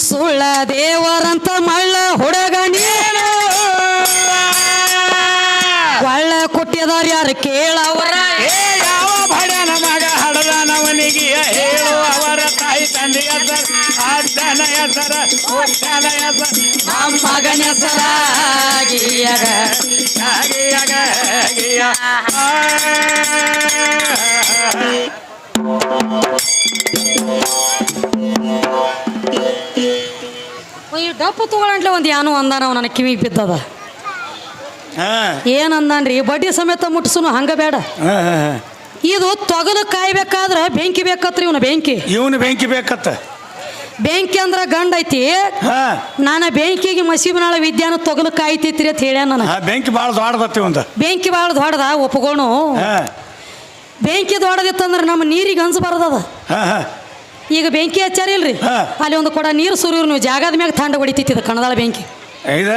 ಸುಳ್ಳ ದೇವರಂತ ಮಳ್ಳ ಹುಡುಗ ನೀನು. ಒಳ್ಳ ಕೊಟ್ಟಿದಾರ ಯಾರು ಕೇಳವರ? ಏ ಯಾವ ಬಡನ ಮಗ ಹಡದನವನಿಗೆ ಹೇಳು ಅವರ ತಾಯಿ ತಂದೆಯ ಹೆಸರ ಅಜ್ಜನ ಹೆಸರ ಹುಟ್ಟನ ಹೆಸರ. ನಮ್ಮ ಮಗನ ಹೆಸರಾಗಿಯಗ ಹಾಗಿಯಾಗ ಹಾಗಿಯ. ಆ. ತೊಗೊಳಂಟ್ಲೆ ಒಂದು ಯಾನು ಅಂದಾನ ನನಗೆ ಕಿವಿಗೆ ಬಿದ್ದದ. ಏನ್ ಅಂದಾನ್ರಿ? ಬಡ್ಡಿ ಸಮೇತ ಮುಟ್ಸುನು ಹಂಗ ಬೇಡ. ಇದು ತೊಗಲು ಕಾಯ್ಬೇಕಾದ್ರೆ ಬೆಂಕಿ ಬೇಕತ್ರಿ ಇವನು ಬೆಂಕಿ. ಇವನು ಬೆಂಕಿ ಬೇಕತ್ತ. ಬೆಂಕಿ ಅಂದ್ರ ಗಂಡ ಐತಿ. ಹಾ. ನಾನು ಬೆಂಕಿಗೆ ಮಸೀಬನಾಳ ವಿದ್ಯಾನ ತೊಗಲು ಕಾಯ್ತೈತ್ರಿ ಅಂತ ಹೇಳ್ಯಾನ ನಾನು. ಬೆಂಕಿ ಭಾಳ ದೊಡ್ಡದತ್ತಿ ಒಂದು ಬೆಂಕಿ ಭಾಳ ದೊಡ್ಡದ ಒಪ್ಕೋಣು. ಬೆಂಕಿ ದೊಡ್ಡದಿತ್ತಂದ್ರ ನಮ್ಮ ನೀರಿಗೆ ಅನ್ಸ್ ಬರ್ದದ. ಹಾ ಹಾ. ಈಗ ಬೆಂಕಿ ಹಚ್ಚಾರ ಇಲ್ರಿ? ಹಾ. ಅಲ್ಲಿ ಒಂದು ಕೊಡ ನೀರು ಸುರಿಯೋರು ನೀವು ಜಾಗದ ಮ್ಯಾಗ ತಂಡ ಹೊಡಿತೈತಿ ಇದು ಕಣದಾಳ ಬೆಂಕಿ. ಇದ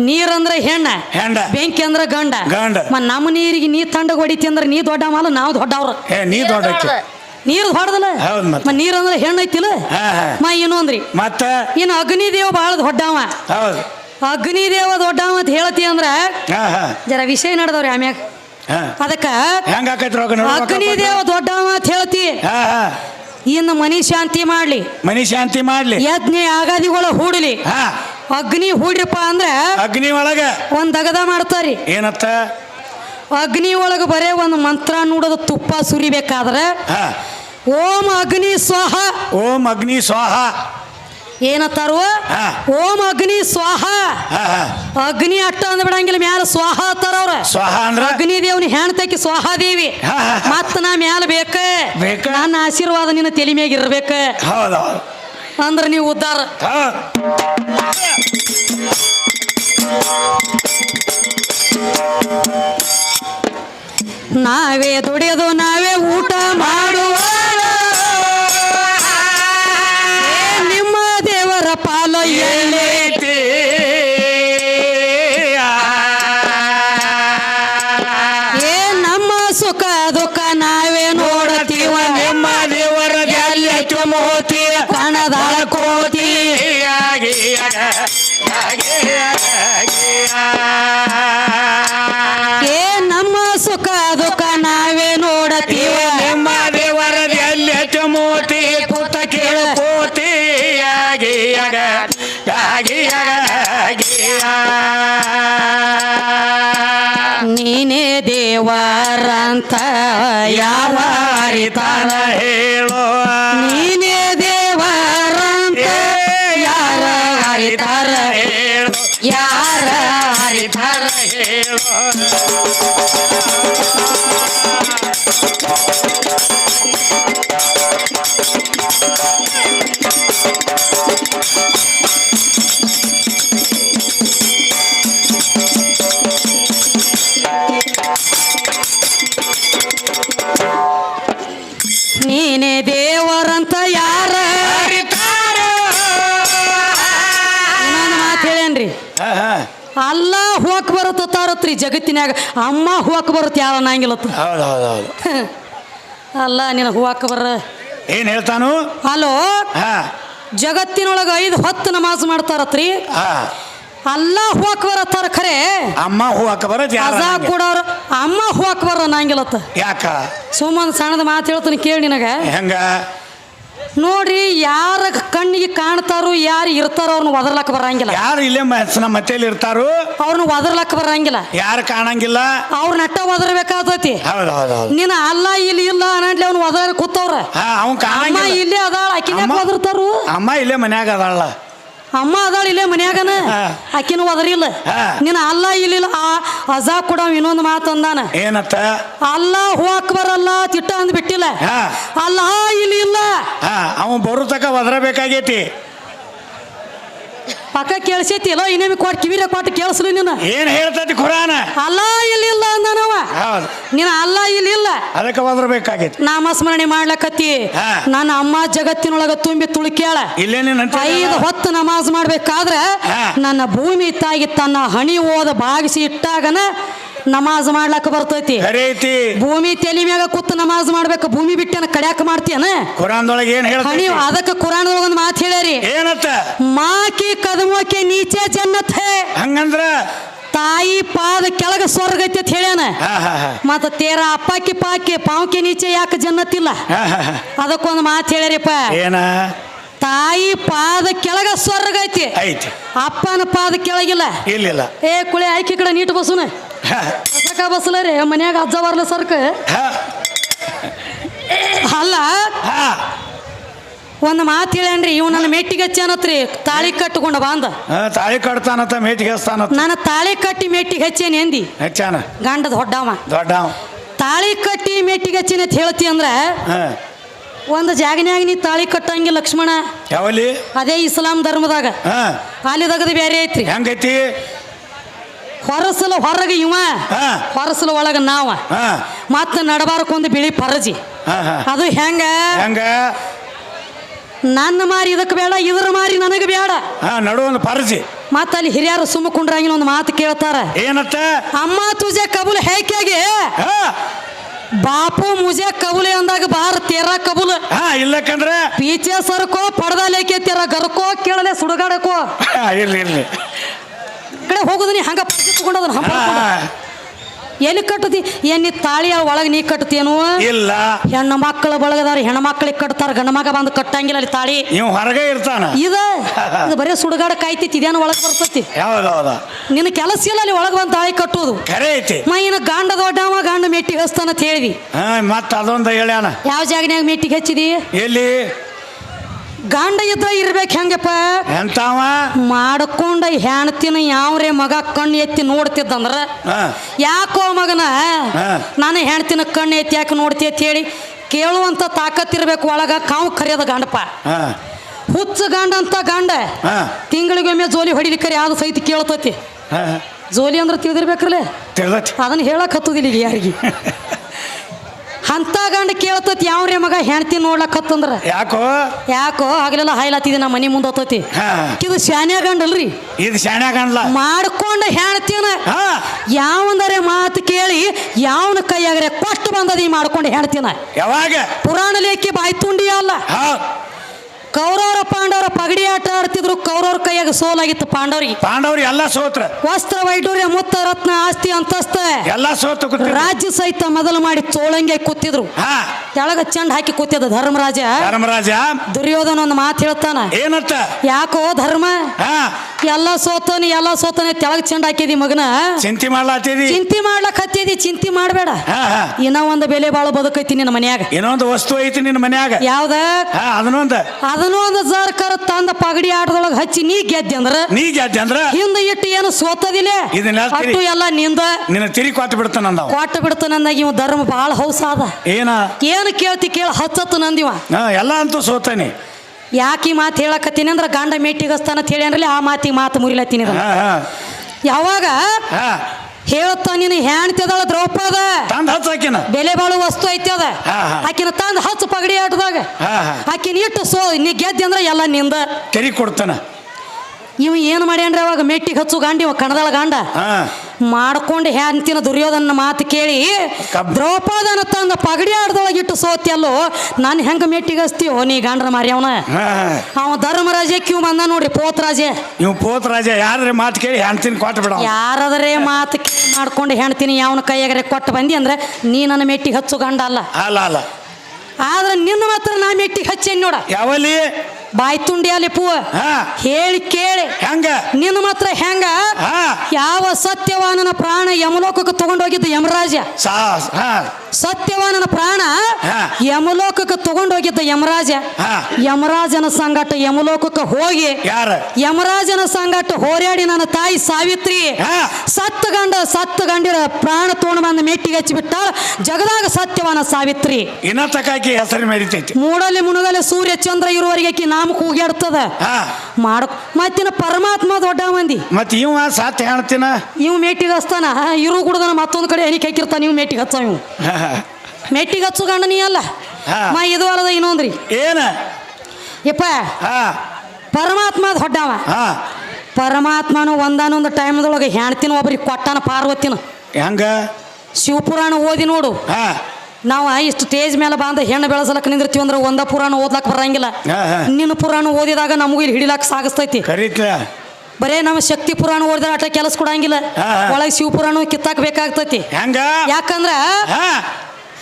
ನೀರಂದ್ರ ಹೆಣ್ಣ ಹೆಂಡ ಬೆಂಕಿ ಅಂದ್ರ ಗಂಡ. ಗಂಡ. ಮ ನಮ್ಮ ನೀರಿಗೆ ನೀ ತಂಡ ಹೊಡಿತಿ ಅಂದ್ರೆ ನೀ ದೊಡ್ಡ ಮಾಲ ನಾವು ದೊಡ್ಡವ್ರ. ಏ ನೀ ದೊಡ್ಡಕ್ಕೆ ನೀರು ಹೊಡೆದಲ್ಲ ಹೌದ್ ಅಂದ್ರೆ ಮ ಹೆಣ್ಣು ಐತಿಲ್ಲ? ಹಾ ಹಾ. ಅಂದ್ರಿ. ಮತ್ತ? ಇನ್ನು ಅಗ್ನಿದೇವ ಬಹಳ ದೊಡ್ಡವ. ಹೌದು. ಅಗ್ನಿದೇವ ದೊಡ್ಡವ ಅಂತ ಹೇಳ್ತಿ ಅಂದ್ರ ಹಾ ಹಾ. ಜರ ವಿಷಯ ನಡೆದವ್ರಿ ಆಮ್ಯಾಗ ಹಾ. ಅದಕ್ಕ ಹೆಂಗ ಆಕೈತಿ. ಅಗ್ನಿದೇವ ದೊಡ್ಡವ ಅಂತ ಹೇಳ್ತಿ. ಹಾ ಹಾ. ಇನ್ನು ಮನಿ ಶಾಂತಿ ಮಾಡ್ಲಿ. ಮನಿ ಶಾಂತಿ ಮಾಡ್ಲಿ. ಯಜ್ಞ ಆಗಾದಿಗಳ ಹೂಡಲಿ. ಹಾ. ಅಗ್ನಿ ಹೂಡ್ರಿಪ್ಪ ಅಂದ್ರೆ ಅಗ್ನಿ ಒಳಗ. ಒಂದ್ ದಗದ ಮಾಡ್ತಾರಿ. ಏನತ್ತ ಅಗ್ನಿ ಒಳಗ ಬರೇ ಒಂದು ಮಂತ್ರ ನುಡದ ತುಪ್ಪ ಸುರಿಬೇಕಾದ್ರೆ ಓಂ ಅಗ್ನಿ ಸ್ವಾಹ. ಓಂ ಅಗ್ನಿ ಸ್ವಾಹ. ಏನತ್ತಾರು ಓಂ ಅಗ್ನಿ ಸ್ವಾಹ. ಅಗ್ನಿ ಅಟ್ಟ ಅಂದ್ ಬಿಡಂಗಿಲ್ಲ ಮ್ಯಾಲ ಸ್ವಾಹ ಅತ್ತಾರ ಅವ್ರ. ಸ್ವಾಹ ಅಂದ್ರ? ಅಗ್ನಿ ದೇವ್ನ ಹೆಣ್ ತಕ್ಕಿ ಸ್ವಾಹಾ ದೇವಿ. ಮತ್ತ ನಾ ಮ್ಯಾಲ ಬೇಕ? ನನ್ನ ಆಶೀರ್ವಾದ ನಿನ್ನ ತಲೆ ಮ್ಯಾಗ ಇರ್ಬೇಕ. ಹೌದು ಅಂದ್ರ ನೀವು ಉದ್ದಾರ. ನಾವೇ ದುಡಿಯೋದು ನಾವೇ ಊಟ ಏ ನಮ್ಮ ಸುಖ ದುಃಖ ನಾವೇ ನೋಡತೀವ? ನಿಮ್ಮ ಕೂತ ಕೇಳು ನೀನೇ ದೇವರಂತ ಯಾವ ಯಾರಿತಾನ ನೀನೇ ದೇವರಂತ ಯಾರ? ನಾನು ಮಾತು ಹೇಳೇನ್ರಿ? ಹಾ ಹಾ. ಅಲ್ಲ ಹೋಗಕ್ ಜಗತ್ತಿನಾಗ ಅಮ್ಮ ಹೋಗಕ್ ಬರುತ್ತೆ ಯಾರ ಅನ್ನಂಗಿಲ್ಲತ್ತ. ಹೌದು ಹೌದು ಹೌದು. ಅಲ್ಲ ನಿನ್ನ ಹೂವಾಕ ಬರ ಏನ್ ಹೇಳ್ತಾನು? ಹಲೋ? ಹಾ. ಜಗತ್ತಿನೊಳಗೆ ಐದು ಹೊತ್ತು ನಮಾಜ್ ಮಾಡ್ತಾರತ್ರಿ. ಅಲ್ಲ ಹೋಗಕ್ ಬರತ್ತಾರ ಖರೆ. ಅಮ್ಮ ಹೋಕ ಬರ ಬರತ್ ಅಜಾ ಕೊಡೋರು ಅಮ್ಮ ಹೋಗಕ್ ಬರ ನಂಗಿಲತ್ತ ಯಾಕ? ಸುಮ್ಮನೆ ಸಣ್ಣದ ಮಾತು ಹೇಳ್ತೀನಿ ಕೇಳಿ ನಿನಗೆ. ಹೆಂಗ? ನೋಡ್ರಿ ಯಾರ ಕಣ್ಣಿಗೆ ಕಾಣ್ತಾರೋ ಯಾರು ಇರ್ತಾರೋ ಅವ್ರನ್ನ ಒದರ್ಲಕ್ ಬರಂಗಿಲ್ಲ. ಯಾರು ಇಲ್ಲೇ ಮ- ನಮ್ಮ ಮತ್ತೇಲಿ ಇರ್ತಾರೋ? ಅವ್ರನ್ನ ಒದರ್ಲಕ್ ಬರಂಗಿಲ್ಲ. ಯಾರು ಕಾಣಂಗಿಲ್ಲ? ಅವ್ರ ನಟ್ಟ ಒದರ್ಬೇಕಾಗ್ತೈತಿ ಹೌದು ಹೌದು ಹೌದು. ನಿನ್ನ ಅಲ್ಲ ಇಲ್ಲಿ ಇಲ್ಲ ಅನ್ನಲಿ ಅವ್ನು ಒದರ್ ಕೂತವ್ರ. ಹಾ ಅವ್ನ್ ಅಮ್ಮ ಕಾಣಂಗಿಲ್ಲ ಇಲ್ಲೇ ಅದಾಳ ಆಕಿನ ಅಮ್ಮ- ಒದರ್ತಾರು? ಅಮ್ಮ ಇಲ್ಲೇ ಮನ್ಯಾಗ ಅದಾಳ. ಅಮ್ಮ ಅದಾಳ ಇಲ್ಲೇ ಮನ್ಯಾಗನ. ಆಕಿನ ಒದರಿಲ್ಲ. ಹಾ. ನಿನ್ನ ಅಲ್ಲ ಇಲ್ಲಿಲ್ಲ ಆ ಅಜಾ ಕೂಡ ಇನ್ನೊಂದು ಮಾತು ಅಂದಾನ. ಏನತ್ತ? ಅಲ್ಲ ಹೋಗಕ್ ಬರಲ್ಲ ತಿಟ್ಟ ಅಂದ್ಬಿಟ್ಟಿಲ್ಲ ಅಲ್ಲ ಇಲ್ಲಿ ಇಲ್ಲ ಅವನು ಅವ ಬರೋ ತಕ ಒದರಬೇಕಾಗೈತಿ. ಪಕ್ಕ ಕೇಳಿಸೈತಿಲ್ಲ ಇನ್ನೊಮ್ಮೆ ಕೊಟ್ಟು ಕಿವಿರ ಕೊಟ್ಟು ಕೇಳಿಸ್ಲಿ ನೀನು. ಏನ್ ಹೇಳ್ತೈತಿ ಖುರಾನ? ಅಲ್ಲ ಇಲ್ಲಿ ಇಲ್ಲ ಅಂದನವ. ಹೌದು. ನಿನ್ನ ಅಲ್ಲ ಇಲ್ಲಿ ಇಲ್ಲ ಅದಕ್ಕೆ ಒದರಬೇಕಾಗೈತಿ. ನಾಮಸ್ಮರಣೆ ಮಾಡ್ಲಕತ್ತಿ. ಹಾ. ನನ್ನ ಅಮ್ಮ ಜಗತ್ತಿನೊಳಗ ತುಂಬಿ ತುಳುಕ್ಯಾಳ. ಇಲ್ಲೇನೇನಂತ ಐದು ಹೊತ್ತು ನಮಾಜ್ ಮಾಡ್ಬೇಕಾದ್ರೆ ಹಾ. ನನ್ನ ಭೂಮಿ ತಾಗಿ ತನ್ನ ಹಣಿ ಓದ ಬಾಗಿಸಿ ಇಟ್ಟಾಗನ ನಮಾಜ್ ಮಾಡ್ಲಕ್ಕ ಬರ್ತೈತಿ. ಖರೆ ಐತಿ ಭೂಮಿ ತೆಲಿ ಮ್ಯಾಗ ಕೂತು ನಮಾಜ್ ಮಾಡ್ಬೇಕು ಭೂಮಿ ಬಿಟ್ಟೇನ ಕಡ್ಯಾಕ ಮಾಡ್ತೀಯನ? ಖುರಾನ್ದೊಳಗೆ ಏನ್ ಹಣಿ ನೀವು ಅದಕ್ಕೆ ಕುರಾನ್ ಒಂದು ಮಾತು ಹೇಳ್ಯಾರಿ. ಏನತ್ತ? ಮಾಕಿ ಕದಮೋಕೆ ನೀಚೆ ಜನ್ನತ್ ಹೇ. ಹಂಗಂದ್ರ? ತಾಯಿ ಪಾದ ಕೆಳಗ ಸ್ವರ್ಗ ಐತಿ ಅಂತ ಹೇಳ್ಯಾನ. ಮತ್ತ ತೇರ ಅಪ್ಪಾಕಿ ಪಾಕಿ ಪಾವಕಿ ನೀಚೆ ಯಾಕೆ ಜನ್ನತ್ತಿಲ್ಲ. ಅದಕ್ಕೊಂದು ಮಾತು ಹೇಳ್ಯಾರಿಪ್ಪ. ಏನ? ತಾಯಿ ಪಾದ ಕೆಳಗ ಸ್ವರ್ಗ ಐತಿ. ಐತಿ. ಅಪ್ಪನ ಪಾದ ಕೆಳಗಿಲ್ಲ. ಇಲ್ಲ ಏ ಕುಳಿ ಆಯ್ಕೆ ಕಡೆ ನೀಟ್ ಬಸುನ ಹಾ, ಕಸಕ ಬಸ್ಲ ರೀ? ಮನ್ಯಾಗ ಅಜ್ಜ ಬರ್ಲ ಸರ್ಕ? ಅಲ್ಲ ಹಾ. ಒಂದು ಮಾತು ಹೇಳ್ಯಾನ್ರಿ ಇವ್ ನನ್ನ ಮೆಟ್ಟಿಗೆ ಹಚ್ಚನತ್ರಿ? ತಾಳಿ ಕಟ್ಟಕೊಂಡ ಬಾಂದ ತಾಳಿ ಕಟ್ತಾನತ್ತ ಮೇಟಿಗೆ ಹಚ್ತಾನತ್ತ ನಾನು ತಾಳಿ ಕಟ್ಟಿ ಮೆಟ್ಟಿಗೆ ಹಚ್ಚೇನಿ ಎಂದಿ ಹೆಚ್ಚಾನ ಗಂಡದ ಹೊಡ್ಡವ. ದೊಡ್ಡ ತಾಳಿ ಕಟ್ಟಿ ಮೆಟ್ಟಿಗೆ ಹಚ್ಚಿನ ಅಂತ ಹೇಳ್ತಿ ಅಂದ್ರ ಹಾ. ಒಂದು ಜಾಗನ್ಯಾಗ ನೀ ತಾಳಿ ಕಟ್ಟಂಗಿ ಲಕ್ಷ್ಮಣ. ಯಾವಲ್ಲಿ? ಅದೇ ಇಸ್ಲಾಂ ಧರ್ಮದಾಗ. ಹಾ. ಅಲ್ಲಿ ಬೇರೆ ಐತ್ರಿ. ಹೆಂಗೈತಿ? ಹೊರಸಲ ಹೊರಗೆ ಇವ. ಹಾ. ಹೊರಸಲ ಒಳಗ ನಾವ. ಮತ್ತ ನಡಬಾರಕ್ಕೊಂದು ಬಿಳಿ ಪರಜಿ. ಅದು ಹೆಂಗ? ಹೆಂಗ? ನನ್ನ ಮಾರಿ ಇದಕ್ಕೆ ಬೇಡ ಇದ್ರ ಮಾರಿ ನನಗೆ ಬೇಡ. ನಡುವೊಂದು ನಡು ಒಂದು ಪರ್ಜಿ. ಮತ್ತ ಅಲ್ಲಿ ಹಿರಿಯರು ಸುಮ್ಮ ಕುಂಡ್ರಂಗಿನ ಒಂದು ಮಾತು ಕೇಳ್ತಾರ. ಏನತ್ತ? ಅಮ್ಮ ತುಜೆ ಕಬುಲ್ ಹೇಗೆ ಹಾ. ಬಾಪು ಮುಜೆ ಕಬುಲೆ ಅಂದಾಗ ಬಾರ ತೇರ ಕಬುಲ್. ಇಲ್ಲಕಂದ್ರೆ ಪೀಚೆ ಸರ್ಕೋ ಪಡ್ದ ಲೇಕೆ ತೇರ ಗರ್ಕೋ ಕೇಳಲೆ ಸುಡಗಾಡಕೋ. ಇಲ್ಲ ಇರ್ಲಿ ಇರ್ಲಿ. ಕಡೆ ಹೋಗುದು ನೀ ಹಂಗ ಹಂಗ ಎಲ್ಲಿ ಕಟ್ಟತಿ? ಏನ್ ನೀ ತಾಳಿ ಒಳಗೆ ನೀ ಕಟ್ಟತೇನೋ ಇಲ್ಲ. ಹೆಣ್ಣು ಮಕ್ಕಳ ಬಳಗದಾರ ಹೆಣ್ಣು ಮಕ್ಕಳಿಗೆ ಕಟ್ತಾರ ಗಂಡ ಮಗ ಬಂದು ಕಟ್ಟಂಗಿಲ್ಲ ಅಲ್ಲಿ ತಾಳಿ. ನೀವು ಹೊರಗೆ ಇರ್ತಾನ. ಇದ ಇದು ಬರೀ ಸುಡುಗಾಡ ಕಾಯ್ತೈತಿ ಇದೇನು ಒಳಗೆ ಬರ್ತತಿ. ನಿನ್ನ ಕೆಲಸ ಇಲ್ಲ ಅಲ್ಲಿ ಒಳಗೆ ಬಂದು ತಾಳಿ ಕಟ್ಟುವುದು. ಕರೆ ಐತಿ. ಮ ಇನ್ನು ಗಂಡ ದೊಡ್ಡವ ಗಂಡ ಮೆಟ್ಟಿಗೆ ಹಚ್ತಾನ ಅಂತ ಹೇಳಿದಿ. ಮತ್ತೆ ಮತ್ತ ಅದೊಂದು ಹೇಳ್ಯಾನ. ಯಾವ ಜಾಗನ್ಯಾಗ ಮೆಟ್ಟಿಗೆ ಹಚ್ಚಿದಿ? ಎಲ್ಲಿ? ಗಂಡ ಇದ್ದ ಇರ್ಬೇಕು ಹೆಂಗಪ್ಪ? ಎಂತಾವ? ಮಾಡ್ಕೊಂಡ ಹೆಣ್ತಿನ ಯಾವ್ರೇ ಮಗ ಕಣ್ಣು ಎತ್ತಿ ನೋಡ್ತಿದ್ದಂದ್ರ ಯಾಕೋ ಮಗನ. ನಾನು ಹೆಣ್ತಿನ ಕಣ್ಣು ಎತ್ತಿ ಯಾಕೆ ನೋಡ್ತಿ ಅಂತ ಹೇಳಿ ಕೇಳುವಂತ ತಾಕತ್ತಿರ್ಬೇಕು ಒಳಗ ಕಾವು ಕರೆಯದ ಗಂಡಪ್ಪ. ಹುಚ್ಚ ಗಂಡ ಅಂತ ಗಂಡ. ತಿಂಗಳಿಗೊಮ್ಮೆ ಜೋಲಿ ಹೊಡಿಲಿಕ್ಕರಿ ಯಾವ್ದು ಸಹಿತ ಕೇಳ್ತತಿ? ಜೋಲಿ ಅಂದ್ರೆ ತಿಳಿದಿರ್ಬೇಕ್ರಲ್ಲೇ ಅದನ್ನ ಹೇಳಕ್ ಹತ್ತದಿಲ್ಲ ಯಾರಿಗೆ. ಅಂತ ಗಂಡ ಕೇಳ್ತತಿ ಯಾವ್ರೇ ಮಗ ಹೆಣ್ತಿ ನೋಡ್ಲಕ್ ಹತ್ತಂದ್ರ ಯಾಕೋ? ಯಾಕೋ? ಹಗಲೆಲ್ಲ ಹಾಯ್ಲಾತಿದೆ ನಮ್ಮ ಮನೆ ಮುಂದೆ ಹತ್ತತಿ ಇದು ಶಾನ್ಯ ಗಂಡಲ್ರಿ. ಇದು ಶಾಣ್ಯಾಗ ಅನ್ಲ ಮಾಡ್ಕೊಂಡ ಹೆಣ್ತಿನ ಯಾವಂದರೆ ಮಾತು ಕೇಳಿ ಯಾವನ ಕೈಯಾಗ್ರೆ ಕೊಟ್ಟು ಬಂದದಿ ಮಾಡ್ಕೊಂಡು ಹೆಣ್ತಿನ ಯಾವಾಗ? ಪುರಾಣ ಲೇಖಿ ಬಾಯಿ ತುಂಡಿ ಅಲ್ಲ ಕೌರವರ ಪಾಂಡವರ ಪಗಡಿ ಆಟ ಆಡ್ತಿದ್ರು. ಕೌರವ್ರ ಕೈಯಾಗ ಸೋಲಾಗಿತ್ತು ಪಾಂಡವರಿಗೆ. ಪಾಂಡವ್ರು ಎಲ್ಲ ಸೋತ್ರ. ವಸ್ತ್ರ ವೈಡೂರ್ಯ ಮುತ್ತ ರತ್ನ ಆಸ್ತಿ ಅಂತಸ್ತ. ಎಲ್ಲ ಸೋತು ಕೂತಿದ್ರು. ರಾಜ್ಯ ಸಹಿತ ಮೊದಲು ಮಾಡಿ ತೋಳಂಗೆ ಕೂತಿದ್ರು. ಹಾ. ಕೆಳಗ ಚಂಡ್ ಹಾಕಿ ಕೂತಿದ್ದ ಧರ್ಮರಾಜ. ಧರ್ಮರಾಜ. ದುರ್ಯೋಧನ ಒಂದು ಮಾತು ಹೇಳ್ತಾನ. ಏನತ್ತ ಯಾಕೋ ಧರ್ಮ? ಹಾ. ಎಲ್ಲ ಸೋತನಿ ಎಲ್ಲ ಸೋತನಿ ತೆಳಗ್ ಚೆಂಡ್ ಹಾಕಿದಿ ಮಗನ. ಚಿಂತೆ ಮಾಡ್ಲಾತಿದಿ. ಚಿಂತೆ ಮಾಡ್ಲಕ್ ಹತ್ತಿದಿ ಚಿಂತೆ ಮಾಡಬೇಡ. ಹಾ ಹಾ. ಇನ್ನ ಒಂದು ಬೆಲೆ ಬಾಳ ಬದುಕೈತಿ ನಿನ್ನ ಮನ್ಯಾಗ. ಇನ್ನೊಂದು ವಸ್ತು ಐತಿ ನಿನ್ನ ಮನ್ಯಾಗ. ಯಾವ್ದ? ಹಾ ಅದನ್ನೊಂದ. ಅದನ್ನೂ ಒಂದು ಸರ್ಕಾರ ತಂದ ಪಗಡಿ ಆಟದೊಳಗೆ ಹಚ್ಚಿ ನೀ ಗೆದ್ದೆ ಅಂದ್ರ ನೀ ಗೆದ್ದೆ ಅಂದ್ರ ಹಿಂದೆ ಇಟ್ಟು ಏನು ಸೋತದಿಲ್ಲ? ಇದನ್ನ ತಿರಿ- ಅಟ್ಟು ಎಲ್ಲ ನಿಂದ ನಿನ್ನ ತಿರಿ ಕೊಟ್ಟು ಬಿಡ್ತಾನ ಕೊಟ್ಟು ಕೊಟ್ಟ ಇವ ಧರ್ಮ ಭಾಳ ಹೌಸ ಅದ ಏನ? ಏನು ಕೇಳ್ತಿ ಕೇಳ ಹಚ್ಚತ್ತು ನಂದಿವ ಹಾ ಎಲ್ಲ ಅಂತೂ ಸೋತಾನೆ. ಯಾಕೆ ಈ ಮಾತು ಹೇಳಕತ್ತೀನಿ ಅಂದ್ರೆ ಗಂಡ ಮೆಟ್ಟಿಗಸ್ತಾನ ಅಂತ ಹೇಳಿ ಆ ಮಾತಿಗೆ ಮಾತು ಮುರಿಲತ್ತೀನಿ ಇದನ್ನ. ಹಾ ಹಾ. ಯಾವಾಗ ಹಾ. ಹೇಳುತ್ತ ನೀನು ಹೆಣ್ತಿದಳ ದ್ರೌಪದ? ಹಚ್ಚಾಕಿನ ಬೆಲೆ ಬಾಳು ವಸ್ತು ಐತಿ ಅದ. ಆಕಿನ ತಂದು ಹಚ್ಚು ಪಗಡಿ ಆಟದಾಗ. ಆಕಿನ ಇಟ್ಟು ಸೋ ನೀ ಗೆದ್ದಿ ಅಂದ್ರೆ ಎಲ್ಲ ನಿಂದ. ಕರಿ ಕೊಡ್ತಾನ. ಇವ ಏನು ಮಾಡ್ಯಾನ್ರಿ ಅವಾಗ? ಮೆಟ್ಟಿಗೆ ಹಚ್ಚು ಗಾಂಡಿ ಇವ ಕಣದಳ ಗಂಡ. ಮಾಡ್ಕೊಂಡು ಹ್ಯಾಂತಿನ ದುರ್ಯೋಧನ ಮಾತು ಕೇಳಿ ದ್ರೌಪದನ ತಂದ ಪಗಡಿ ಆಡ್ದೊಳಗಿಟ್ಟು ಸೋತಿಯಲ್ಲೋ ನಾನು ಹೆಂಗ ಮೆಟ್ಟಿಗೆ ಹಚ್ತೀವೋ ನೀ ಗಾಂಡ್ರ ಮಾರಿ ಅವನ. ಅವ ಧರ್ಮರಾಜ ಕ್ಯೂ ಬಂದ ನೋಡ್ರಿ ಪೋತ್ರಾಜೆ. ನೀವು ಪೋತ್ ರಾಜ ಯಾರ ಮಾತು ಕೇಳಿ ಹೆಣ್ತಿನ ಕೊಟ್ಟು ಬಿಡ ಯಾರಾದರೆ ಮಾತು ಕೇಳಿ ಮಾಡ್ಕೊಂಡು ಹೆಣ್ತೀನಿ ಯಾವನ ಕೈಯಾಗರೆ ಕೊಟ್ಟು ಬಂದಿ ಅಂದ್ರೆ ನೀ ನನ್ನ ಮೆಟ್ಟಿಗೆ ಹಚ್ಚು ಗಂಡ ಅಲ್ಲ. ಅಲ್ಲ ಅಲ್ಲ. ಆದ್ರೆ ನಿನ್ನ ಮಾತ್ರ ನಾ ಮೆಟ್ಟಿಗೆ ಹಚ್ಚೇನಿ ನೋಡ. ಯಾವಲ್ಲಿ? ಬಾಯಿ ತುಂಡಿ ಅಲ್ಲಿ ಪೂ ಹಾ. ಹೇಳಿ ಕೇಳಿ. ಹೆಂಗ? ನಿನ್ನ ಮಾತ್ರ ಹೆಂಗ? ಯಾವ ಸತ್ಯವಾನನ ಪ್ರಾಣ ಯಮಲೋಕಕ್ಕೆ ತಗೊಂಡೋಗಿದ್ದ ಯಮರಾಜ? ಸತ್ಯವಾನನ ಪ್ರಾಣ. ಯಮಲೋಕಕ್ಕೆ ತಗೊಂಡೋಗಿದ್ದ ಯಮರಾಜ? ಹಾ. ಯಮರಾಜನ ಸಂಗಟ ಯಮಲೋಕಕ್ಕೆ ಹೋಗಿ. ಯಾರ? ಯಮರಾಜನ ಸಂಗಟ ಹೋರಾಡಿ ನನ್ನ ತಾಯಿ ಸಾವಿತ್ರಿ. ಹಾ. ಸತ್ತ ಗಂಡ ಸತ್ತ ಗಂಡಿರ ಪ್ರಾಣ ತೊಗೊಂಡು ಬಂದ ಮೆಟ್ಟಿಗೆ ಹಚ್ಚಿಬಿಟ್ಟ ಜಗದಾಗ ಸತ್ಯವಾನ ಸಾವಿತ್ರಿ. ಇನ್ನ ತಕಾಕಿ ಹೆಸರು ಮೂಡಲ್ಲಿ ಮುಣಗಲೆ ಸೂರ್ಯ ಚಂದ್ರ ಇರುವವರಿಗೆ ಆಕಿ ನಾಮ ಕೂಗ್ಯಾಡ್ತದ ಮಾಡ ಮತ್ತಿನ ಪರಮಾತ್ಮ ದೊಡ್ಡ ಮಂದಿ. ಮತ್ ಇವ ಸಾತ್ ಹೆಣ್ತಿನ ಇವ್ ಮೇಟಿಗೆ ಹಚ್ತಾನ? ಇರು ಕುಡ್ದನ ಮತ್ತೊಂದು ಕಡೆ ಎನಿಕ್ ಹಾಕಿರ್ತಾನ ಇವ್ ಮೇಟಿಗೆ ಹಚ್ಚ ಇವ್. ಮೇಟಿಗೆ ಹಚ್ಚು ಗಂಡ ನೀ ಅಲ್ಲ. ಮಾ ಇದು ಅಲ್ಲದ ಇನ್ನೊಂದ್ರಿ. ಏನ? ಯಪ್ಪ ಪರಮಾತ್ಮ ದೊಡ್ಡವ. ಪರಮಾತ್ಮನು ಒಂದಾನೊಂದು ಟೈಮ್ದೊಳಗೆ ಹೆಣ್ತಿನ ಒಬ್ರಿಗೆ ಕೊಟ್ಟಾನ ಪಾರ್ವತಿನ. ಹೆಂಗ? ಶಿವಪುರಾಣ ಓದಿ ನೋಡು. ಹಾ. ನಾವು ಇಷ್ಟು ತೇಜ್ ಮೇಲೆ ಬಂದ ಹೆಣ್ಣು ಬೆಳೆಸಲಕ್ಕ ನಿಂದಿರ್ತೀವಿ ಅಂದ್ರೆ ಒಂದ ಪುರಾಣ ಓದ್ಲಕ್ ಬರಂಗಿಲ್ಲ. ನಿನ್ನ ಪುರಾಣ ಓದಿದಾಗ ನಮಗೂ ಇಲ್ಲಿ ಹಿಡಿಲಾಕ ಸಾಗಿಸ್ತೈತಿ. ಬರೇ ನಮ್ಮ ಶಕ್ತಿ ಪುರಾಣ ಓದಿದ್ರೆ ಅಟ ಕೆಲಸ ಕೊಡಂಗಿಲ್ಲ. ಒಳಗೆ ಶಿವ ಪುರಾಣ ಕಿತ್ತಾಕ್ ಬೇಕಾಗ್ತೈತಿ. ಹೆಂಗ? ಯಾಕಂದ್ರ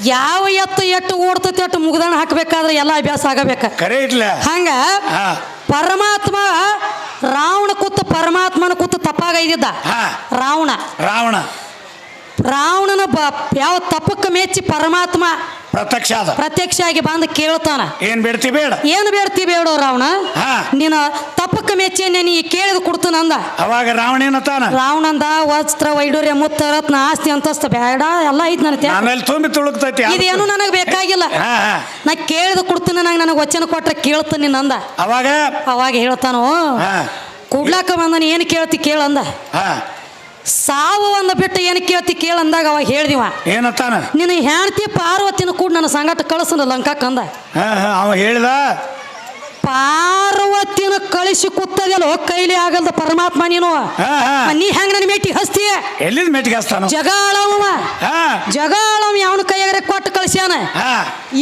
ಯಾವ ಎತ್ತು ಎಟ್ಟು ಓಡ್ತೈತಿ ಅಟ್ಟು ಮುಗ್ದಾಣ ಹಾಕ್ಬೇಕಾದ್ರೆ ಎಲ್ಲ ಅಭ್ಯಾಸ ಆಗಬೇಕ. ಹಂಗ ಪರಮಾತ್ಮ ರಾವಣ ಕೂತ ಪರಮಾತ್ಮನ ಕೂತ ತಪ್ಪಾಗೈದಿದ್ದ. ಇದ್ದಿದ್ದ ರಾವಣ. ರಾವಣ. ರಾವಣನ ಯಾವ ತಪ್ಪಕ್ಕೆ ಮೆಚ್ಚಿ ಪರಮಾತ್ಮ ಪ್ರತ್ಯಕ್ಷ ಆದ. ಪ್ರತ್ಯಕ್ಷ ಆಗಿ ಬಂದು ಕೇಳ್ತಾನ. ಏನ್ ಬೇಡ್ತಿ ಬೇಡ. ಏನು ಬೇಡ್ತಿ ಬೇಡ ರಾವಣ. ನೀನು ತಪ್ಪಕ್ಕೆ ಮೆಚ್ಚಿ ನೀ ಕೇಳಿದ ಕೊಡ್ತಾನ ಅಂದ ಅವಾಗ ರಾವಣ ತಾನ ರಾವಣಂದ ವಸ್ತ್ರ ವೈಡೂರ್ಯ ಮುತ್ತ ರತ್ನ ಆಸ್ತಿ ಅಂತಸ್ತ ಬೇಡ ಎಲ್ಲ ಐತ್ ನನ್ನ ತ್ಯಾಗ. ಆಮೇಲೆ ತುಂಬಿ ತುಳುಕ್ತೈತಿ ಇದೇನು ನನಗೆ ಬೇಕಾಗಿಲ್ಲ. ನಾ ಕೇಳಿದ ಕೊಡ್ತೀನಿ ನಂಗೆ ನನಗೆ ವಚನ ಕೊಟ್ರೆ ಕೇಳ್ತೀನಿ ಅಂದ ಅವಾಗ? ಅವಾಗ ಹೇಳ್ತಾನೂ ಕೊಡ್ಲಾಕ ಬಂದ ಬಂದನ ಏನು ಕೇಳ್ತಿ ಕೇಳಂದ. ಸಾವು ಒಂದು ಬಿಟ್ಟು ಏನು ಕೇಳ್ತಿ ಕೇಳಂದಾಗ ಅವಾಗ ಹೇಳ್ದಿವ ಏನತ್ತಾನ? ನಿನ್ನ ಹೆಂಡತಿ ಪಾರ್ವತಿನ ಕೂಡ ನನ್ನ ಸಂಗಟ ಕಳಿಸನ ಲಂಕಾಕಂದ ಹೇಳ್ದ ಅವ ಹೇಳಿದ? ಪಾರ್ವತಿನ ಕಳಿಸಿ ಕೂತದಲ್ಲೋ ಕೈಲಿ ಆಗಲ್ದ ಪರಮಾತ್ಮ ನೀನು? ಹಾ ಹಾ. ನೀ ಹೆಂಗ ನನ್ ಮೇಟಿ ಹಸ್ತಿ ಎಲ್ಲಿದ್ ಮೆಟ್ಟಿಗೆ ಹಸ್ತಾನ? ಜಗಾಳವ ಹಾ. ಜಗಾಳವ ಯಾವನ ಕೈಯಾಗ ಕೊಟ್ಟು ಕಳಿಸ್ಯಾನ? ಹಾ.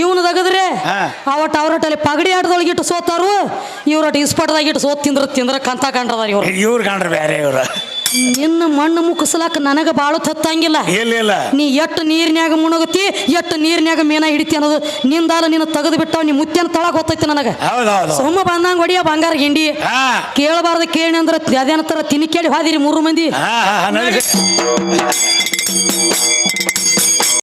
ಇವನು ತಗದ್ರೆ ಹಾ. ಅವಟ್ ಅವರಟ್ಟಲ್ಲಿ ಪಗಡಿ ಆಟದೊಳಗೆ ಇಟ್ಟು ಸೋತಾರು ಇವ್ರಟ್ ಇಸ್ಪಟ್ದಾಗ ಇಟ್ಟು ಸೋತ್ ತಿಂದ್ರ ತಿಂದ್ರ ಕಂತ ಕಂಡ್ರದಾರ ಇವ್ರು. ಇವ್ರು ಕಾಣ್ರಿ ಬೇರೆ ಇವ್ರ. ನಿನ್ನ ಮಣ್ಣು ಮುಕ್ಕಸ್ಲಾಕ ನನಗ ಬಾಳು ತತ್ತಂಗಿಲ್ಲ ಇಲ್ಲ ಇಲ್ಲ. ನೀ ಎಟ್ಟು ನೀರಿನ್ಯಾಗ ಮುಣಗತಿ ಎಟ್ಟು ನೀರಿನ್ಯಾಗ ಮೀನ ಹಿಡಿತಿ ಅನ್ನೋದು ನಿಂದಾಲ ನಿನ್ನ ತೆಗೆದು ಬಿಟ್ಟಾವ ನೀ ಮುತ್ಯನ ತಳಗ ಗೊತ್ತೈತಿ ನನಗ. ಸುಮ್ಮ ಸುಮ್ಮ ಬಂದಂಗ ಹೊಡಿಯ ಬಂಗಾರ ಗಿಂಡಿ. ಹಾ. ಕೇಳಬಾರ್ದು ಕೇಳಿ ಅಂದ್ರ ಅದೇನಂತಾರ ತಿನಿ ಕೇಳಿ ಹೋದಿರಿ ಮೂರು ಮಂದಿ.